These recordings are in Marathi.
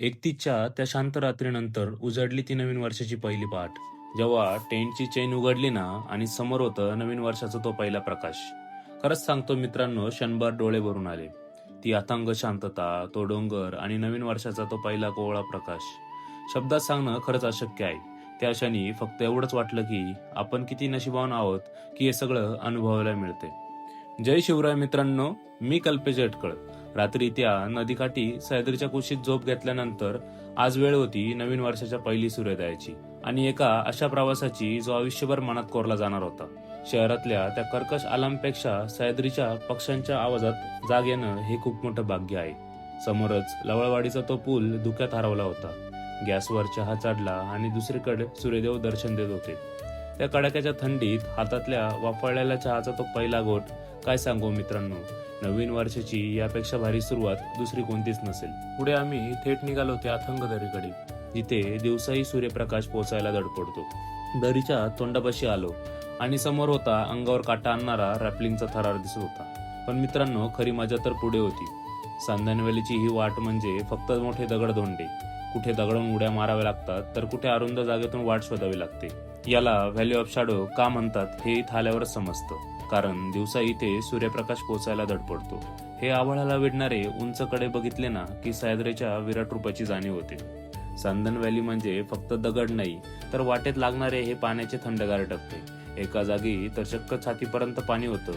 एकतीच्या त्या शांत रात्रीनंतर उजडली ती नवीन वर्षाची पहिली पहाट जेव्हा टेंटची चेन उघडली ना आणि समोर होतं नवीन वर्षाचा तो पहिला प्रकाश. खरंच सांगतो मित्रांनो क्षणभर डोळे भरून आले. ती अथांग शांतता तो डोंगर आणि नवीन वर्षाचा तो पहिला कोवळा प्रकाश. शब्दात सांगणं खरंच अशक्य आहे. त्या क्षणी फक्त एवढंच वाटलं की आपण किती नशिबान आहोत की हे सगळं अनुभवायला मिळते. जय शिवराय मित्रांनो मी कल्पेश अटकळ रात्री त्या नदीकाठी सह्याद्रीच्या कुशीत झोप घेतल्यानंतर आज वेळ होती नवीन वर्षाच्या पहिली सूर्योदयाची. आणि एका अशा प्रवासाची जो आयुष्यभर मनात कोरला जाणार होता. शहरातल्या त्या कर्कश आलामपेक्षा सह्याद्रीच्या पक्ष्यांच्या आवाजात जाग येणं हे खूप मोठं भाग्य आहे. समोरच लवळवाडीचा तो पूल धुक्यात हरवला होता. गॅसवर चहा चढला आणि दुसरीकडे सूर्यदेव दर्शन देत होते. त्या कडाक्याच्या थंडीत हातातल्या वाफळलेल्या चहाचा तो पहिला घोट काय सांगू मित्रांनो? नवीन वर्षाची यापेक्षा भारी सुरुवात दुसरी कोणतीच नसेल. पुढे आम्ही थेट निघालो त्या अथंग दरीकडे जिथे दिवसाही सूर्यप्रकाश पोचायला धडपडतो दरीच्या तोंडापाशी आलो आणि समोर होता अंगावर काटा आणणारा रॅपलिंगचा थरार दिसत होता. पण मित्रांनो खरी मजा तर पुढे होती. सांधनवेलीची ही वाट म्हणजे फक्त मोठे दगड धोंडे कुठे दगडून उड्या माराव्या लागतात तर कुठे अरुंद जागेतून वाट शोधावी लागते. याला व्हॅल्यू ऑफ शॅडो का म्हणतात हे इथं आल्यावरच समजतं. कारण दिवसा इथे सूर्यप्रकाश पोचायला धडपडतो. हे आभाळाला वेढणारे उंचकडे बघितले ना की सह्याद्रीच्या विराट रूपाची जाणीव होते. संदन व्हॅली म्हणजे फक्त दगड नाही तर वाटेत लागणारे हे पाण्याचे थंडगार टप्पे. एका जागी तर चक्क छातीपर्यंत पाणी होतं.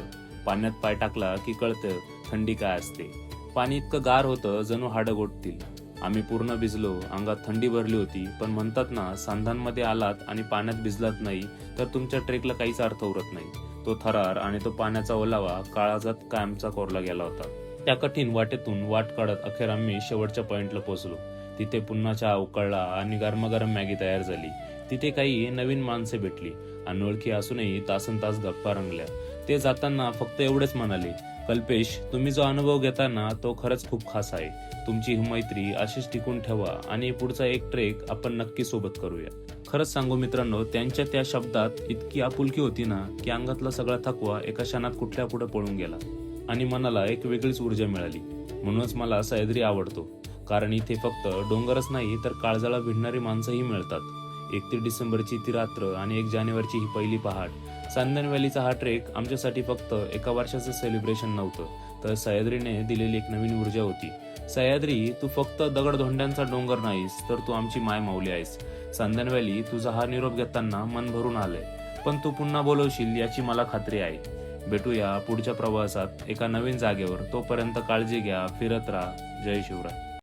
पाण्यात पाय टाकला की कळतं थंडी काय असते. पाणी इतकं गार होतं जणू हाडं गोठतील. आम्ही पूर्ण भिजलो अंगात थंडी भरली होती पण म्हणतात ना सांधांमध्ये आलात आणि पाण्यात भिजलात नाही तर तुमच्या ट्रेकला काहीच अर्थ उरत नाही. तो थरार आणि तो पाण्याचा ओलावा काळाजात कायमचा कोरला गेला होता. त्या कठीण वाटेतून वाट काढत अखेर आम्ही शेवटच्या पॉइंटला पोहोचलो. तिथे पुन्हा चहा उकळला आणि गरमागरम मॅगी तयार झाली. तिथे काही नवीन माणसे भेटली. अनोळखी असूनही तासन तास गप्पा रंगल्या. ते जाताना फक्त एवढेच म्हणाले कल्पेश तुम्ही जो अनुभव घेताना तो खरंच खूप खास आहे. तुमची ही मैत्री अशीच टिकून ठेवा आणि पुढचा एक ट्रेक आपण नक्की सोबत करूया. खरंच सांगू मित्रांनो त्यांच्या त्या शब्दात इतकी आपुलकी होती ना की अंगातला सगळा थकवा एका क्षणात कुठल्या पुढे पळून गेला. आणि मनाला एक वेगळीच ऊर्जा मिळाली. म्हणूनच मला सह्याद्री आवडतो. कारण इथे फक्त डोंगरच नाही तर काळजाला भिडणारी माणसंही मिळतात. एकतीस डिसेंबरची ती रात्र आणि एक जानेवारीची ही पहिली पहाट. चांदन व्हॅलीचा हा ट्रेक आमच्यासाठी फक्त एका वर्षाचं सेलिब्रेशन नव्हतं तर सह्याद्रीने दिलेली एक नवीन ऊर्जा होती. सह्याद्री तू फक्त दगडधोंड्यांचा डोंगर नाहीस तर तू आमची माय माऊली आहेस. चांदन व्हॅली तुझा हा निरोप घेताना मन भरून आलंय. पण तू पुन्हा बोलवशील याची मला खात्री आहे. भेटूया पुढच्या प्रवासात एका नवीन जागेवर. तोपर्यंत काळजी घ्या फिरत राहा. जय शिवराय.